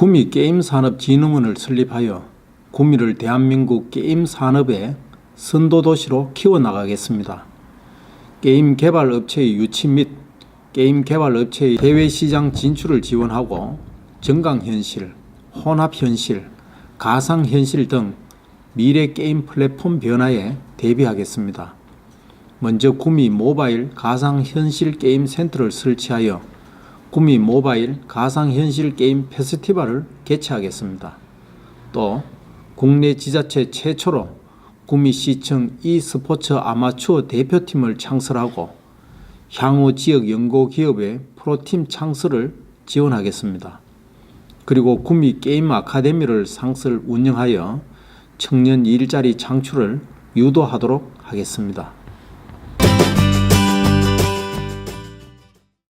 구미 게임산업진흥원을 설립하여 구미를 대한민국 게임 산업의 선도도시로 키워나가겠습니다. 게임 개발 업체의 유치 및 게임 개발 업체의 해외 시장 진출을 지원하고 정강현실, 혼합현실, 가상현실 등 미래 게임 플랫폼 변화에 대비하겠습니다. 먼저 구미 모바일 가상현실 게임 센터를 설치하여 구미 모바일 가상현실 게임 페스티벌을 개최하겠습니다. 또 국내 지자체 최초로 구미시청 e스포츠 아마추어 대표팀을 창설하고 향후 지역 연구 기업의 프로팀 창설을 지원하겠습니다. 그리고 구미 게임 아카데미를 상설 운영하여 청년 일자리 창출을 유도하도록 하겠습니다.